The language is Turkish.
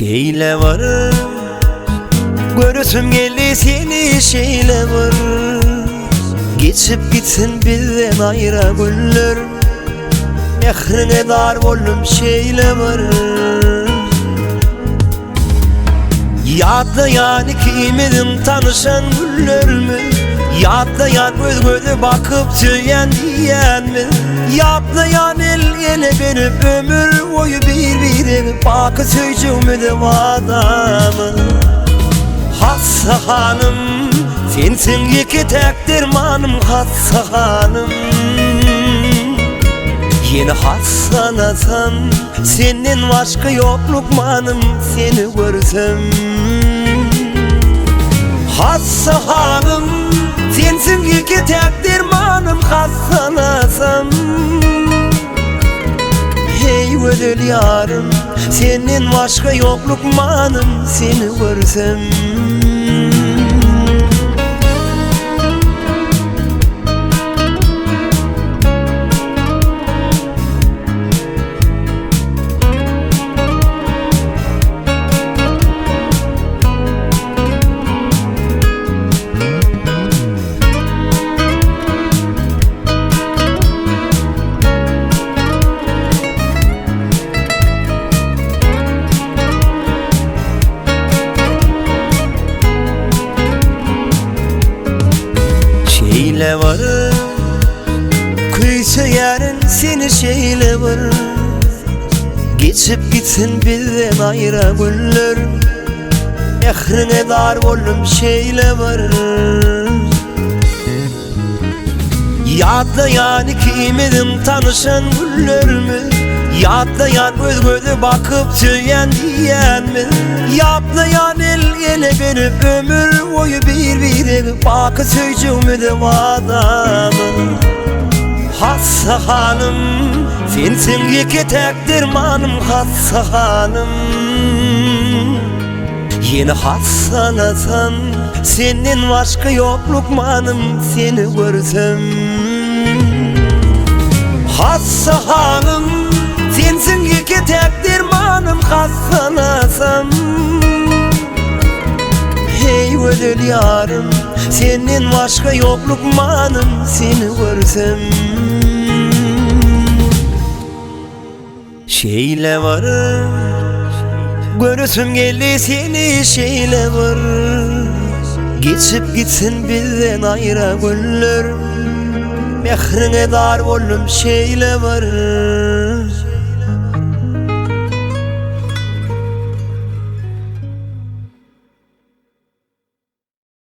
Şeyle var Görüsüm geldi seni şeyle var Geçip gitsin bizden ayrı günler Mehrine dar oldum şeyle var Yadda yani kimidin tanışan güller mi? Yadda yan göz göze bakıp söyleyen diyen mi? Yadda yan el ele verip ömür boyu bir bir Bakı söyleyeceğim de adamı. Hassa hanım Sensin iki tek dermanım Hassa hanım Yeni hassanasam Senin başka yok lukmanım Seni görsem. Hassa hanım Sensin iki tek dermanım Hassanasam Hey ödül yarım Senin başka yok lukmanım Seni görsem Şeyle var Kıysa yarın seni şeyle var Geçip gitsin bizden ayrı günler Ehrine dar oldum şeyle var Yadda yani kimidin tanışan güller mi? Yadda yan göz göze bakıp söyleyen diyen mi? Yadda yan el ele verip ömür boyu bir bir Bakı söyleyeceğim de adamı Hassa hanım Sensin iki tek dermanım Hassa hanım Yeni hassanasam Senin başka yok lukmanım Seni görsem Hassa hanım Hassanasam Hey ödül yarım Senin başka yok lukmanım Seni görsem. Şeyle var Görüsüm geldi seni şeyle var Geçip gitsin bizden ayrı günler Mehrine dar oldum şeyle var